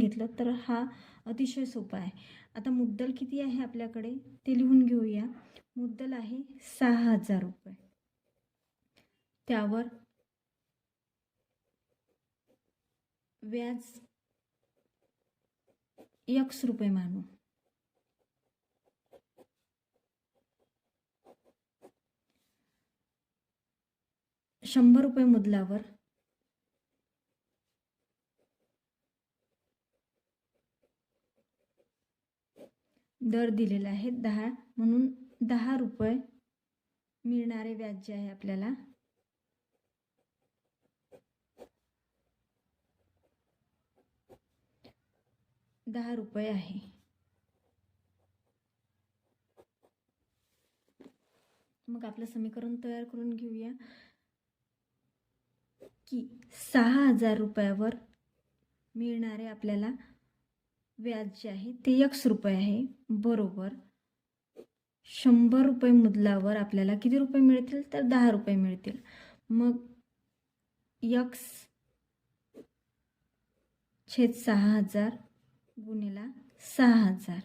घेतलं तर हा अतिशय सोपा आहे. आता मुद्दल किती आहे आपल्याकडे? ते लिहून घेऊया. मुद्दल आहे सहा हजार रुपये. त्यावर व्याज यक्स रुपये मानू. शंभर रुपये मुदलावर दर दिलेला आहे दहा. म्हणून दहा रुपये मिळणारे व्याज जे आहे आपल्याला. दहा रुपये आहे. मग आपलं समीकरण तयार करून घेऊया. की सहा हजार रुपयावर मिळणारे आपल्याला व्याज जे आहे ते एकशे रुपये आहे. बरोबर. शंभर रुपये मुदलावर आपल्याला किती रुपये मिळतील? तर दहा रुपये मिळतील. मग यक्स छेद सहा हजार गुणिला सहा हजार.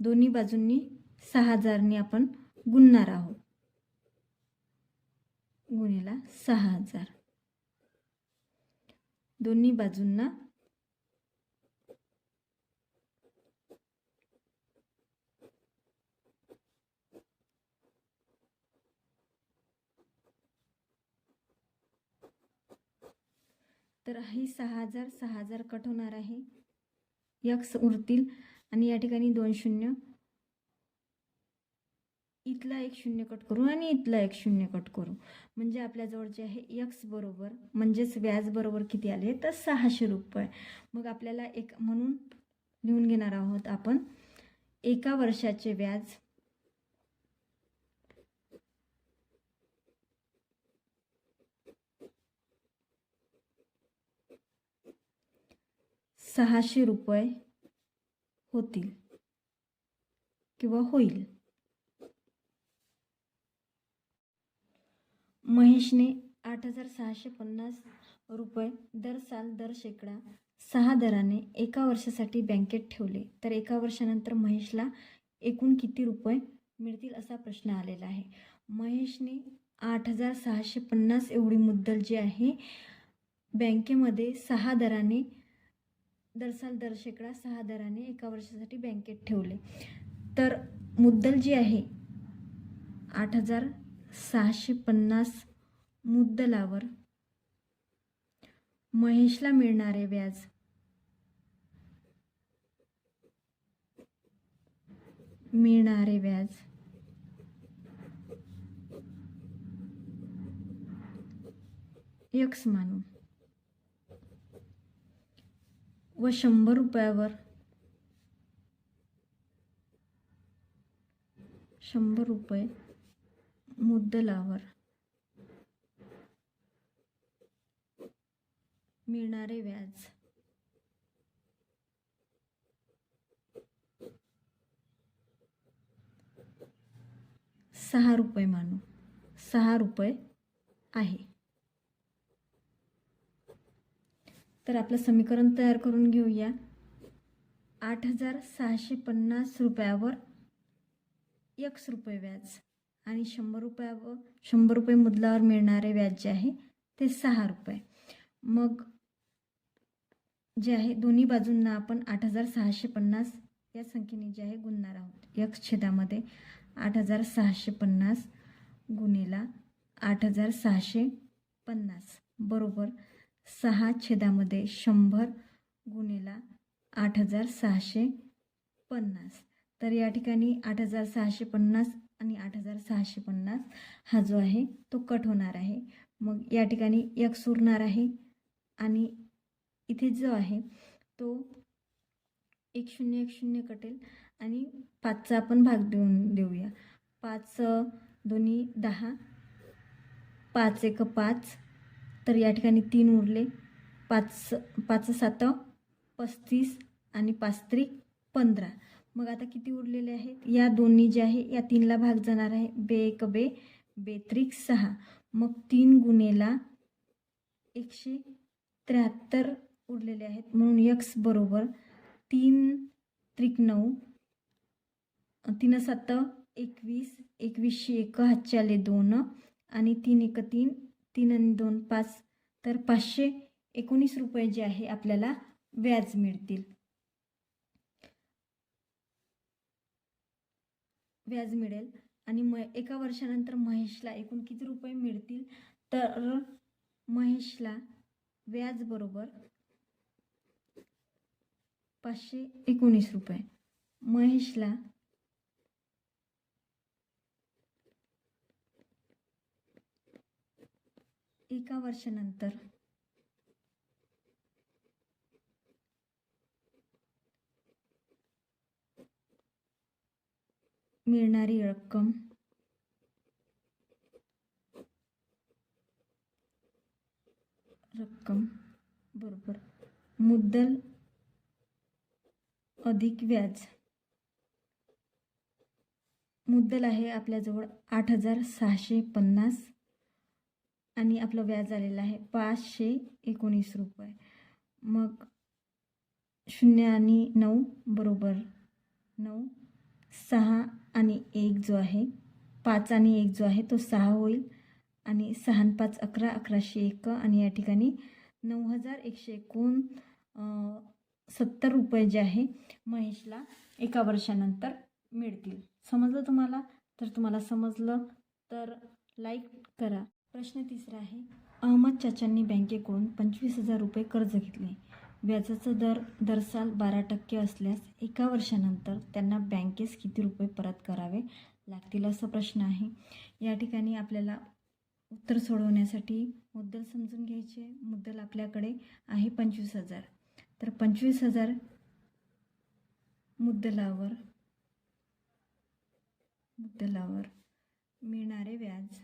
दोन्ही बाजूंनी सहा हजारनी आपण गुणणार आहोत. गुणेला सहा हजार. दोन्ही बाजूंना तर ही सहा हजार सहा हजार कट होणार आहे. यक्स उरतील आणि या ठिकाणी दोन शून्य. इथला एक शून्य कट करू आणि इथला एक शून्य कट करू. म्हणजे आपल्याजवळ जे आहे यक्स बरोबर. म्हणजेच व्याज बरोबर किती आले? तर सहाशे रुपये. मग आपल्याला एक म्हणून लिहून घेणार आहोत आपण. एका वर्षाचे व्याज सहाशे रुपये होतील किंवा होईल. महेशने आठ हजार सहाशे पन्नास रुपये दर साल दर शेकडा सहा दराने एका वर्षासाठी बँकेत ठेवले. तर एका वर्षानंतर महेशला एकूण किती रुपये मिळतील असा प्रश्न आलेला आहे. महेशने आठ हजार सहाशे पन्नास एवढी मुद्दल जी आहे बँकेमध्ये सहा दराने दरसाल दर शेकडा सहा दराने एका वर्षासाठी बँकेत ठेवले. तर मुद्दल जी आहे आठ हजार सहाशे पन्नास मुद्दलावर महेशला मिळणारे व्याज मिळणारे व्याज यक्स मानू. व शंभर रुपयावर. शंभर रुपये मुद्दलावर मिळणारे व्याज. सहा रुपये मानू. सहा रुपये आहे. तर आपलं समीकरण तयार करून घेऊया. आठ हजार सहाशे पन्नास रुपयावर एकस रुपये व्याज आणि शंभर रुपयावर शंभर रुपये मुदलावर मिळणारे व्याज जे आहे ते सहा रुपये. मग जे आहे दोन्ही बाजूंना आपण आठ हजार सहाशे पन्नास या संख्येने जे आहे गुणणार आहोत. एक छेदामध्ये आठ हजार सहाशे पन्नास गुणेला आठ हजार सहाशे पन्नास. बरोबर. सहा छेदामध्ये शंभर गुणिला आठ हजार सहाशे पन्नास. तर या ठिकाणी आठ हजार सहाशे पन्नास आणि आठ हजार सहाशे पन्नास हा जो आहे तो कट होणार आहे. मग या ठिकाणी यक्स उरणार आहे आणि इथे जो आहे तो एक शून्य एक शून्य कटेल आणि पाचचा आपण भाग देऊन देऊया. पाच दोन्ही दहा पाच एक पाच तर या ठिकाणी तीन उरले. पाच पाच सात पस्तीस आणि पाच त्रिक पंधरा. मग आता किती उरलेले आहेत? या दोन्ही जे आहे या तीनला भाग जाणार आहे. बे एक बे बेत्रिक सहा. मग तीन गुणेला एकशे त्र्याहत्तर उरलेले आहेत. म्हणून यक्स बरोबर तीन त्रिक नऊ तीन सात एकवीस एकवीसशे एक हातचे दोन आणि तीन एक तीन तीन आणि दोन पाच तर पाचशे एकोणीस रुपये जे आहे आपल्याला व्याज मिळतील. व्याज मिळेल. आणि म एका वर्षानंतर महेशला एकूण किती रुपये मिळतील? तर महेशला व्याज बरोबर पाचशे एकोणीस रुपये. महेशला एका वर्षानंतर. मिळणारी रक्कम. रक्कम बरोबर. मुद्दल अधिक व्याज. मुद्दल आहे आपल्याजवळ आठ हजार सहाशे पन्नास. आणि आपलं व्याज आलेलं आहे पाचशे एकोणीस रुपये. मग शून्य आणि नऊ बरोबर नऊ सहा आणि एक जो आहे पाच आणि एक जो आहे तो सहा होईल. आणि सहा आणि पाच अकरा अकराशे एक आणि या ठिकाणी नऊ हजार एकशे एकोण सत्तर रुपये जे आहे महेशला एका वर्षानंतर मिळतील. समजलं तुम्हाला? तर तुम्हाला समजलं तर लाईक करा. प्रश्न तिसरा आहे अहमद चाचांनी बँकेकडून पंचवीस हजार रुपये कर्ज घेतले. व्याजाचा दर दरसाल बारा टक्के असल्यास एका वर्षानंतर त्यांना बँकेस किती रुपये परत करावे लागतील असा प्रश्न आहे. या ठिकाणी आपल्याला उत्तर सोडवण्यासाठी मुद्दल समजून घ्यायचे. मुद्दल आपल्याकडे आहे पंचवीस हजार. तर पंचवीस हजार मुद्दलावर मुद्दलावर मिळणारे व्याज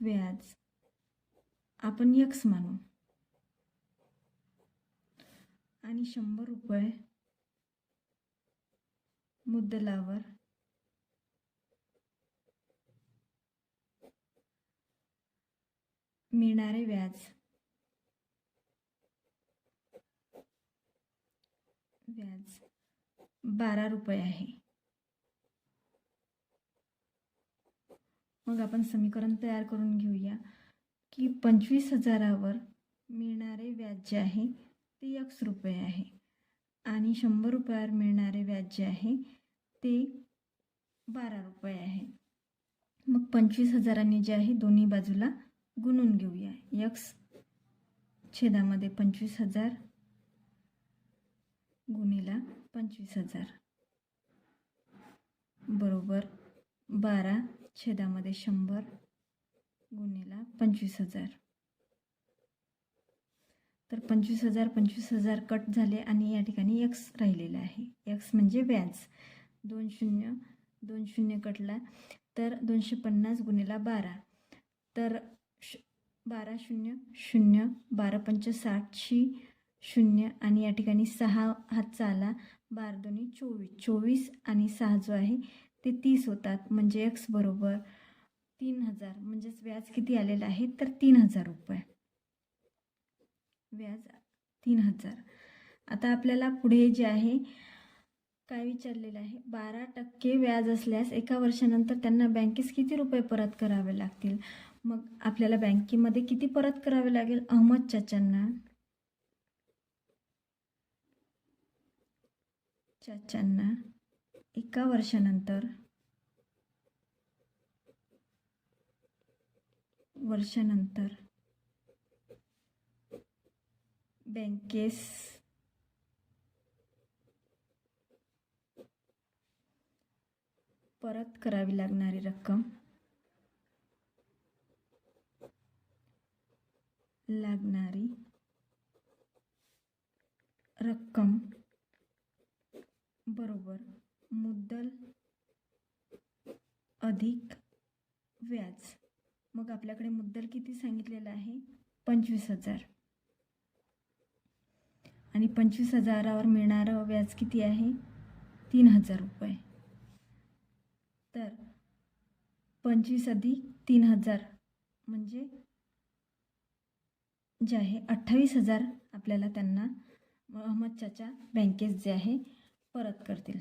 व्याज. आपण यक्स मानू. आणि शंभर रुपये मुद्दलावर. मिळणारे व्याज. व्याज बारा रुपये आहे. मग आपण समीकरण तयार करून घेऊया की पंचवीस हजारावर मिळणारे व्याज जे आहे ते यक्स रुपये आहे. आणि शंभर रुपयावर मिळणारे व्याज जे आहे ते बारा रुपये आहे. मग पंचवीस हजारांनी जे आहे दोन्ही बाजूला गुणून घेऊया. यक्स छेदामध्ये पंचवीस हजार गुणीला पंचवीस हजार. बरोबर बारा छेदामध्ये शंभर गुणीला पंचवीस हजार. तर पंचवीस हजार पंचवीस हजार कट झाले आणि या ठिकाणी एक्स राहिलेला आहे. एक्स म्हणजे व्याज. दोन शून्य दोन शून्य कटला तर दोनशे पन्नास गुणीला बारा. तर श बारा शून्य शून्य बारा पंच साठशी शून्य आणि या ठिकाणी सहा हातचा आला बारा दोन्ही चोवीस. चोवीस आणि सहा जो आहे ते तीस होतात म्हणजे एक्स बरोबर तीन हजार म्हणजेच व्याज किती आलेलं आहे? तर तीन हजार रुपये. व्याज तीन हजार. आता आपल्याला पुढे जे आहे काय विचारलेलं आहे? बारा टक्के व्याज असल्यास एका वर्षानंतर त्यांना बँकेस किती रुपये परत करावे लागतील? मग आपल्याला बँकेमध्ये किती परत करावे लागेल? अहमद चाचांना. चाचांना. एका वर्षानंतर वर्षानंतर बँकेस परत करावी लागणारी रक्कम लागणारी रक्कम बरोबर मुद्दल अधिक व्याज. मग आपल्याकडे मुद्दल किती सांगितलेलं आहे? पंचवीस हजार. आणि पंचवीस हजारावर मिळणारं व्याज किती आहे? तीन हजार रुपये. तर पंचवीस अधिक तीन हजार म्हणजे जे आहे अठ्ठावीस हजार आपल्याला त्यांना अहमद चाचा बँकेत जे आहे परत करतील.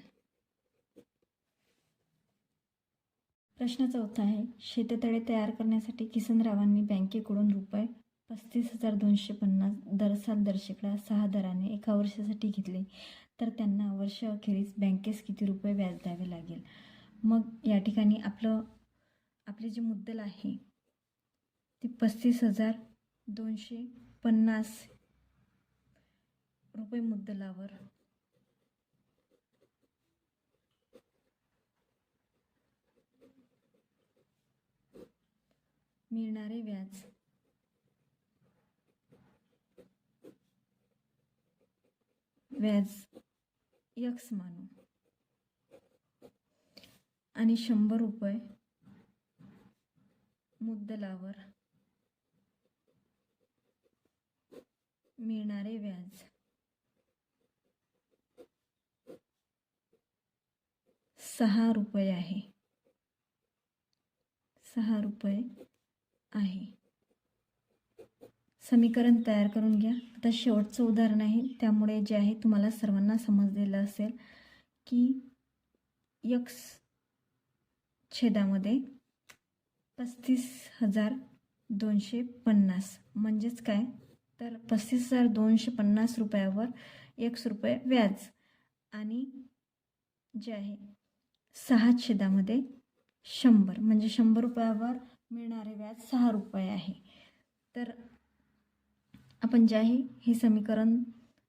प्रश्न चौथा आहे शेततळे तयार करण्यासाठी किसनरावांनी बँकेकडून रुपये पस्तीस हजार दोनशे पन्नास दरसाल दर्शकडा सहा दराने एका वर्षासाठी घेतले. तर त्यांना वर्षअखेरीस बँकेस किती रुपये व्याज द्यावे लागेल? मग या ठिकाणी आपलं आपले जे मुद्दल आहे ते पस्तीस हजार दोनशे पन्नास रुपये मुद्दलावर मिळणारे व्याज. व्याज यक्स मानू. आणि शंभर रुपये मुद्दलावर मिळणारे व्याज. सहा रुपये आहे. सहा रुपये आहे. समीकरण तयार करून घ्या. आता शेवटचं उदाहरण आहे. त्यामुळे जे आहे तुम्हाला सर्वांना समजलेलं असेल की यक्स छेदामध्ये पस्तीस हजार दोनशे पन्नास. म्हणजेच काय? तर पस्तीस हजार दोनशे पन्नास रुपयावर एक रुपये व्याज. आणि जे आहे सहा छेदामध्ये शंभर. म्हणजे शंभर रुपयावर मिळणारे व्याज सहा रुपये आहे. तर आपण जे आहे हे समीकरण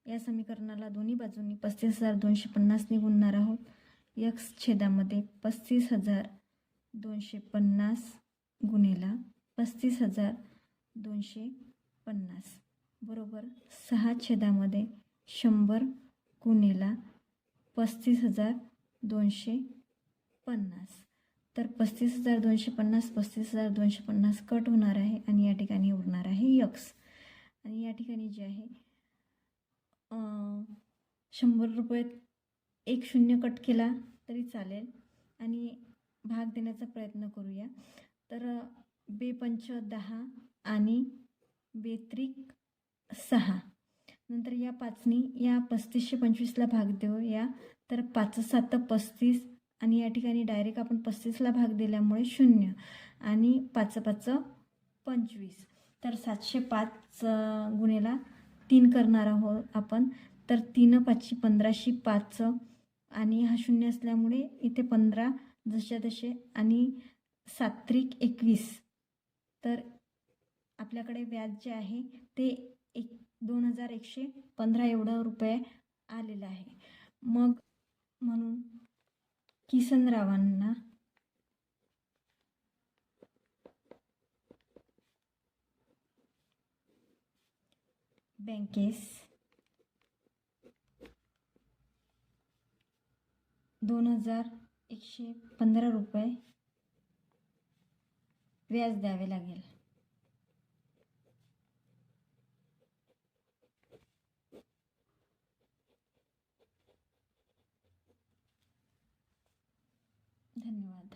या समीकरणाला दोन्ही बाजूंनी पस्तीस हजार दोनशे पन्नासने गुणणार आहोत. यक्स छेदामध्ये पस्तीस हजार दोनशे पन्नास गुणेला पस्तीस हजार दोनशे पन्नास. बरोबर सहा छेदामध्ये शंभर गुणेला पस्तीस हजार दोनशे पन्नास. तर पस्तीस हजार दोनशे पन्नास पस्तीस हजार दोनशे पन्नास कट होणार आहे आणि या ठिकाणी उरणार आहे यक्स. आणि या ठिकाणी जे आहे शंभर रुपये एक शून्य कट केला तरी चालेल. आणि भाग देण्याचा प्रयत्न करूया. तर बेपंच दहा आणि बेत्रिक सहा. नंतर या पाचनी या पस्तीसशे पंचवीसला भाग देऊया. तर पाच सात पस्तीस आणि या ठिकाणी डायरेक्ट आपण पस्तीसला भाग दिल्यामुळे शून्य आणि पाच पाच पंचवीस. तर सातशे पाच अं, गुणेला तीन करणार आहोत आपण. तर तीन पाचशे पंधराशे पाच आणि हा शून्य असल्यामुळे इथे पंधरा जशा तसे आणि सात्रिक एकवीस. तर आपल्याकडे व्याज जे आहे ते एक दोन हजार एकशे पंधरा एवढं रुपये आलेलं आहे. मग म्हणून किसनरावांना बँकेस. दोन हजार एकशे पंधरा रुपये व्याज द्यावे लागेल. धन्यवाद